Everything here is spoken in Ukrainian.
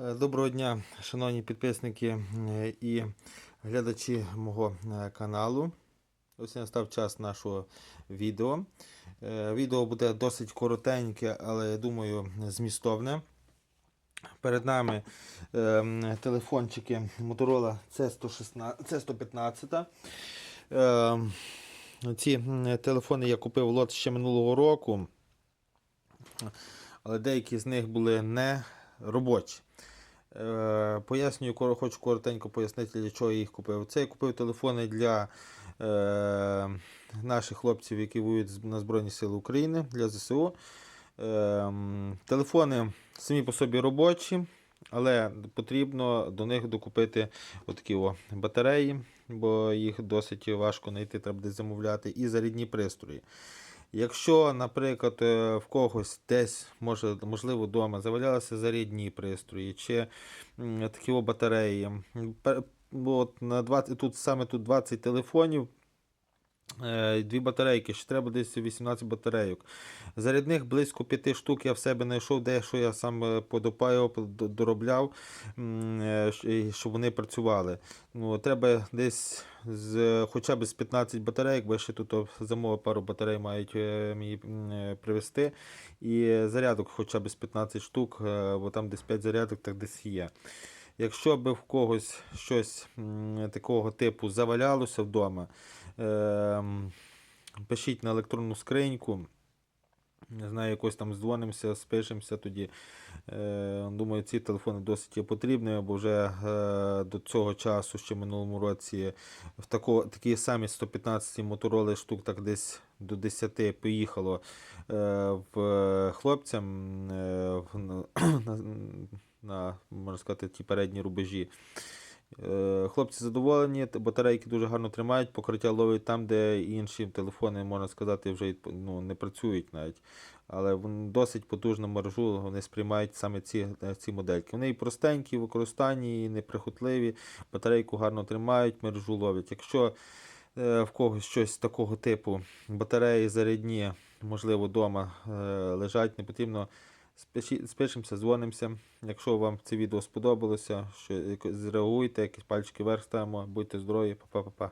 Е, Доброго дня, шановні підписники е, і глядачі мого е, каналу. Ось настав час нашого відео. Відео буде досить коротеньке, але я думаю, змістовне. Перед нами е, телефончики Motorola C116, C115. Е, Ці телефони я купив лот ще минулого року, але деякі з них були не робочі. Е, Пояснюю, хочу коротенько пояснити, для чого я їх купив. Це я купив телефони для е, наших хлопців, які воюють на Збройні Сили України для ЗСУ. Е, телефони самі по собі робочі, але потрібно до них докупити отакі о, батареї, бо їх досить важко знайти, треба десь замовляти, і зарядні пристрої. Якщо, наприклад, е, в когось десь може, можливо вдома завалялися зарядні пристрої чи такі батареї, от на 20, тут саме тут 20 телефонів, дві батарейки, ще треба десь 18 батарейок. Зарядних близько 5 штук я в себе знайшов, дещо я сам е, подопаював, доробляв, е, щоб вони працювали. Ну, треба десь з, хоча б з 15 батарейок, бо ще тут замовив пару батарей мають е, мені е, привезти. І зарядок хоча б з 15 штук, е, бо там десь 5 зарядок, так десь є. Якщо б в когось щось такого типу завалялося вдома, е, пишіть на електронну скриньку. Не знаю, якось там здзвонимося, спишемося тоді. Е, думаю, ці телефони досить є потрібні, бо вже е, до цього часу, ще минулому році, в тако, такі самі 115 мотороли штук так десь до 10 поїхало е, в хлопцям е, на, на, на, можна сказати, ті передні рубежі. Е, Хлопці задоволені, батарейки дуже гарно тримають, покриття ловить там, де інші телефони, можна сказати, вже ну, не працюють навіть. Але досить потужну мережу вони сприймають саме ці, е, ці модельки. Вони і простенькі в використанні, і неприхотливі, батарейку гарно тримають, мережу ловлять. Якщо е, в когось щось такого типу, батареї зарядні, можливо, вдома лежать, не потрібно. Спишемося, дзвонимося. Якщо вам це відео сподобалося, що зреагуйте, якісь пальчики вверх ставимо, будьте здорові, па-па-па-па.